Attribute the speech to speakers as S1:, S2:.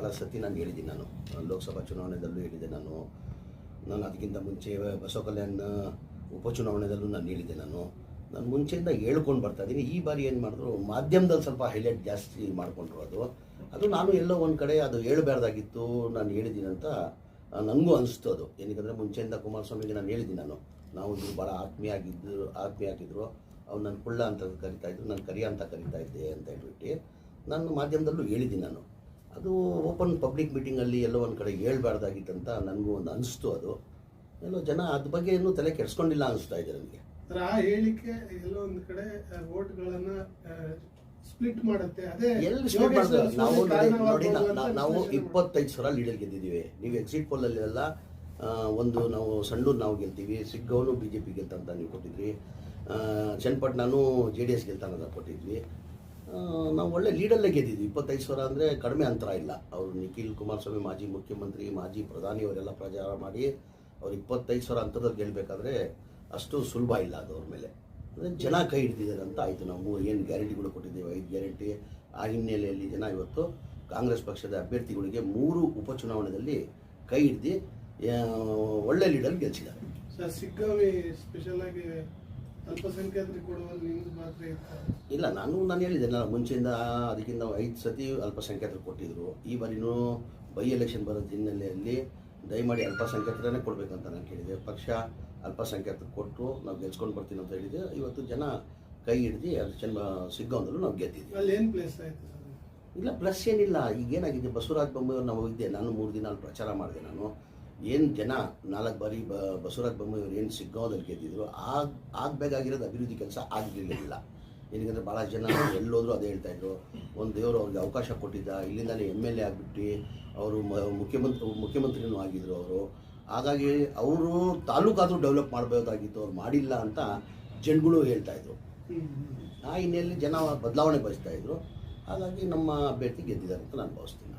S1: ಭಾಳ ಸತಿ ನಾನು ಹೇಳಿದ್ದೀನಿ ನಾನು. ಲೋಕಸಭಾ ಚುನಾವಣೆದಲ್ಲೂ ಹೇಳಿದೆ ನಾನು. ನಾನು ಅದಕ್ಕಿಂತ ಮುಂಚೆ ಬಸವ ಕಲ್ಯಾಣ ಉಪಚುನಾವಣೆದಲ್ಲೂ ನಾನು ಹೇಳಿದೆ ನಾನು. ನಾನು ಮುಂಚೆಯಿಂದ ಹೇಳ್ಕೊಂಡು ಬರ್ತಾ ಇದ್ದೀನಿ. ಈ ಬಾರಿ ಏನು ಮಾಡಿದ್ರು, ಮಾಧ್ಯಮದಲ್ಲಿ ಸ್ವಲ್ಪ ಹೈಲೈಟ್ ಜಾಸ್ತಿ ಮಾಡಿಕೊಂಡ್ರು ಅದು. ಅದು ನಾನು ಎಲ್ಲೋ ಒಂದು ಕಡೆ ಅದು ಹೇಳಬಾರ್ದಾಗಿತ್ತು, ನಾನು ಹೇಳಿದ್ದೀನಿ ಅಂತ ನನಗೂ ಅನಿಸ್ತು ಅದು. ಏನಕ್ಕೆ ಮುಂಚೆಯಿಂದ ಕುಮಾರಸ್ವಾಮಿಗೆ ನಾನು ಹೇಳಿದ್ದೀನಿ ನಾನು. ನಾವು ಇದು ಭಾಳ ಆತ್ಮೀಯ ಆಗಿದ್ದು ಆತ್ಮೀಯ ಆಗಿದ್ರು. ಅವ್ರು ನನ್ನ ಕುಳ್ಳ ಅಂತ ಕರಿತಾ ಇದ್ರು, ನಾನು ಕರಿಯ ಅಂತ ಕರಿತಾ ಇದ್ದೆ ಅಂತ ಹೇಳ್ಬಿಟ್ಟು ನಾನು ಮಾಧ್ಯಮದಲ್ಲೂ ಹೇಳಿದ್ದೀನಿ ನಾನು. ಅದು ಓಪನ್ ಪಬ್ಲಿಕ್ ಮೀಟಿಂಗಲ್ಲಿ ಎಲ್ಲೋ ಒಂದು ಕಡೆ ಹೇಳ್ಬಾರ್ದಾಗಿತ್ತಂತ ನನಗೂ ಒಂದು ಅನಿಸ್ತು ಅದು. ಎಲ್ಲೋ ಜನ ಅದ್ರ ಬಗ್ಗೆ ಇನ್ನೂ ತಲೆ ಕೆಡ್ಸ್ಕೊಂಡಿಲ್ಲ ಅನಿಸ್ತಾ ಇದೆ ನನಗೆ.
S2: ಆ ಹೇಳಿಕೆ ಎಲ್ಲೋ ಒಂದು ಕಡೆ ವೋಟ್ಗಳನ್ನ ಸ್ಪ್ಲಿಟ್ ಮಾಡುತ್ತೆ. ಅದೇ
S1: ಎಲ್ಲಿ ಸ್ಪ್ಲಿಟ್ ನಾವು ನೋಡಿ ನಾವು ಇಪ್ಪತ್ತೈದು ಸಾವಿರ ಲೀಡರ್ ಗೆದ್ದಿದ್ದೀವಿ. ನೀವು ಎಕ್ಸಿಟ್ ಪೋಲಲ್ಲಿ ಎಲ್ಲ ಆ, ಒಂದು ನಾವು ಸಣ್ಣೂರು ನಾವು ಗೆಲ್ತೀವಿ. ಸಿಗ್ಗವನು ಬಿ ಜೆ ಪಿ ಗೆಲ್ತಂತ ನೀವು ಕೊಟ್ಟಿದ್ರಿ. ಚನ್ನಪಟ್ಟಣನು ಜೆ ಡಿ ಎಸ್ ಗೆಲ್ತಾನಂತ ಕೊಟ್ಟಿದ್ವಿ. ನಾವು ಒಳ್ಳೆ ಲೀಡಲ್ಲೇ ಗೆದ್ದಿದ್ವಿ. ಇಪ್ಪತ್ತೈದು ಸಾವಿರ ಅಂದರೆ ಕಡಿಮೆ ಅಂತರ ಇಲ್ಲ. ಅವರು ನಿಖಿಲ್ ಕುಮಾರಸ್ವಾಮಿ, ಮಾಜಿ ಮುಖ್ಯಮಂತ್ರಿ, ಮಾಜಿ ಪ್ರಧಾನಿ ಅವರೆಲ್ಲ ಪ್ರಚಾರ ಮಾಡಿ ಅವ್ರು ಇಪ್ಪತ್ತೈದು ಸಾವಿರ ಅಂತರದಲ್ಲಿ ಗೆಲ್ಲಬೇಕಾದ್ರೆ ಅಷ್ಟು ಸುಲಭ ಇಲ್ಲ ಅದು ಅವ್ರ ಮೇಲೆ. ಅಂದರೆ ಜನ ಕೈ ಹಿಡಿದಿದ್ದಾರೆ ಅಂತ ಆಯಿತು. ನಾವು ಏನು ಗ್ಯಾರಂಟಿಗಳು ಕೊಟ್ಟಿದ್ದೀವಿ. ಐದು ಗ್ಯಾರಂಟಿ ಆ ಹಿನ್ನೆಲೆಯಲ್ಲಿ ಜನ ಇವತ್ತು ಕಾಂಗ್ರೆಸ್ ಪಕ್ಷದ ಅಭ್ಯರ್ಥಿಗಳಿಗೆ ಮೂರು ಉಪಚುನಾವಣೆಯಲ್ಲಿ ಕೈ ಹಿಡ್ದು ಒಳ್ಳೆ ಲೀಡರ್ ಗೆಲ್ಸಿದ್ದಾರೆ.
S2: ಸರ್ ಸಿಗ್ಗಾವಿ ಸ್ಪೆಷಲ್ ಆಗಿ ಅಲ್ಪಸಂಖ್ಯಾತರಿಗೆ ಇತ್ತು
S1: ಇಲ್ಲ ನಾನು ನಾನು ಹೇಳಿದೆ ನಾನು ಮುಂಚೆಯಿಂದ ಅದಕ್ಕಿಂತ ಐದು ಸತಿ ಅಲ್ಪಸಂಖ್ಯಾತರು ಕೊಟ್ಟಿದ್ರು. ಈ ಬಾರಿನೂ ಬೈ ಎಲೆಕ್ಷನ್ ಬರೋ ಹಿನ್ನೆಲೆಯಲ್ಲಿ ದಯಮಾಡಿ ಅಲ್ಪಸಂಖ್ಯಾತರನ್ನೇ ಕೊಡಬೇಕಂತ ನಾನು ಕೇಳಿದೆ. ಪಕ್ಷ ಅಲ್ಪಸಂಖ್ಯಾತರು ಕೊಟ್ಟು ನಾವು ಗೆಲ್ಸ್ಕೊಂಡು ಬರ್ತೀನಿ ಅಂತ ಹೇಳಿದೆ. ಇವತ್ತು ಜನ ಕೈ ಹಿಡಿದು ಅದು ಚೆನ್ನ ಸಿಗ್ಗಾಂದಲ್ಲೂ ನಾವು ಗೆದ್ದಿದ್ವಿ
S2: ಅಲ್ಲಿ ಏನು ಪ್ಲೇಸ್ ಆಯ್ತು ಸರ್?
S1: ಇಲ್ಲ ಪ್ಲಸ್ ಏನಿಲ್ಲ. ಈಗ ಏನಾಗಿದೆ ಬಸವರಾಜ ಬೊಮ್ಮಾಯಿ ನಾವು ಹೋಗಿದ್ದೆ ನಾನು ಮೂರು ದಿನ ಅಲ್ಲಿ ಪ್ರಚಾರ ಮಾಡಿದೆ ನಾನು. ಏನು ಜನ ನಾಲ್ಕು ಬಾರಿ ಬ, ಬಸವರಾಜ ಬೊಮ್ಮಾಯಿಯವರು ಏನು ಸಿಗ್ಗಾಂವದಲ್ಲಿ ಗೆದ್ದಿದ್ರು, ಆಗ, ಆಗಬೇಕಾಗಿರೋದು ಅಭಿವೃದ್ಧಿ ಕೆಲಸ ಆಗಲಿಲ್ಲ ಏನಕ್ಕೆ ಭಾಳ ಜನ ಎಲ್ಲೋದ್ರು ಅದೇ ಹೇಳ್ತಾ ಇದ್ರು. ಒಂದು ದೇವರು ಅವ್ರಿಗೆ ಅವಕಾಶ ಕೊಟ್ಟಿದ್ದ ಇಲ್ಲಿಂದಲೇ ಎಂ ಎಲ್ ಎ ಆಗಿಬಿಟ್ಟು, ಅವರು ಮುಖ್ಯಮಂತ್ರಿ ಮುಖ್ಯಮಂತ್ರಿನೂ ಆಗಿದ್ರು ಅವರು. ಹಾಗಾಗಿ ಅವರು ತಾಲೂಕಾದರೂ ಡೆವಲಪ್ ಮಾಡಬೇಕಾಗಿತ್ತು, ಅವ್ರು ಮಾಡಿಲ್ಲ ಅಂತ ಜನಗಳು ಹೇಳ್ತಾ ಇದ್ರು.
S2: ಹ್ಮ್ ಹ್ಮ್.
S1: ಆ ಹಿನ್ನೆಲೆಯಲ್ಲಿ ಜನ ಬದಲಾವಣೆ ಬಯಸ್ತಾ ಇದ್ರು. ಹಾಗಾಗಿ ನಮ್ಮ ಅಭ್ಯರ್ಥಿ ಗೆದ್ದಿದ್ದಾರೆ ಅಂತ ನಾನು ಭಾವಿಸ್ತೀನಿ